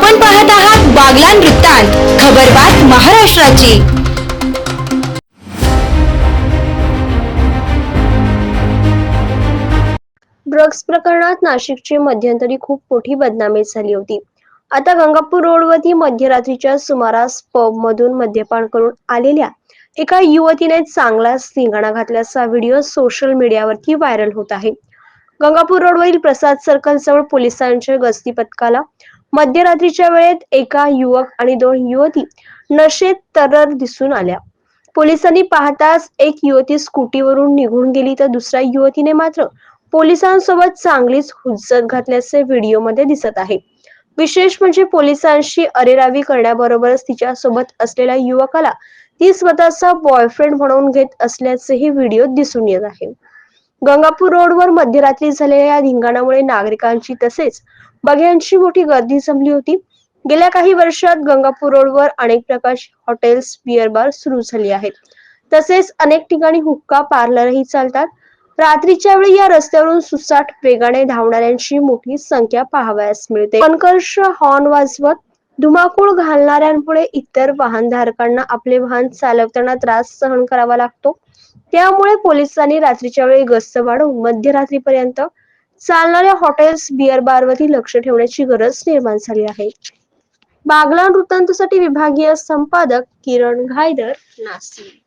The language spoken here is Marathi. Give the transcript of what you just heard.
आपण पाहत आहात बागलान वृत्तांत खबरबात महाराष्ट्राची. ड्रग्ज प्रकरणात नाशिकची मध्यंतरी खूप मोठी बदनामी झाली होती. आता गंगापूर रोडवरती मध्यरात्रीच्या सुमारास पब मधून मद्यपान करून आलेल्या एका युवतीने चांगलाच धिंगाणा घातल्याचा व्हिडिओ सोशल मीडियावरती व्हायरल होत आहे. गंगापूर रोडवरील प्रसाद सर्कल जवळ पोलिसांच्या गस्ती पथकाला मध्यरात्रीच्या वेळेत एका युवक आणि दोन युवती नशेत तरर दिसून आल्या. पोलिसांनी पाहताच एक युवती स्कूटीवरून निघून गेली तर दुसऱ्या युवतीने मात्र पोलिसांसोबत चांगलीच हुज्जत घातल्याचे व्हिडिओमध्ये दिसत आहे. विशेष म्हणजे पोलिसांशी अरेरावी करण्याबरोबरच तिच्या सोबत असलेल्या युवकाला ती स्वतःचा बॉयफ्रेंड म्हणून घेत असल्याचेही व्हिडिओ दिसून येत आहे. गंगापूर रोडवर मध्यरात्री झालेल्या या धिंगाणामुळे नागरिकांची तसेच बघ्यांची मोठी गर्दी जमली होती. गेल्या काही वर्षात गंगापूर रोडवर अनेक प्रकारची हॉटेल्स बिअर बार सुरू झाली आहेत. तसेच अनेक ठिकाणी हुक्का पार्लरही चालतात. रात्रीच्या वेळी या रस्त्यावरून सुसाट वेगाने धावणाऱ्यांची मोठी संख्या पाहावयास मिळते. कणकर्ष हॉर्न वाजवत धुमाकूळ घालणाऱ्यांमुळे इतर वाहनधारकांना आपले वाहन चालवताना त्रास सहन करावा लागतो. त्यामुळे पोलिसांनी रात्रीच्या वेळी गस्त वाढवून मध्यरात्रीपर्यंत चालणाऱ्या हॉटेल्स बिअर बारवरती लक्ष ठेवण्याची गरज निर्माण झाली आहे. बागलाण वृत्तांतसाठी विभागीय संपादक किरण घायदर नाशिक.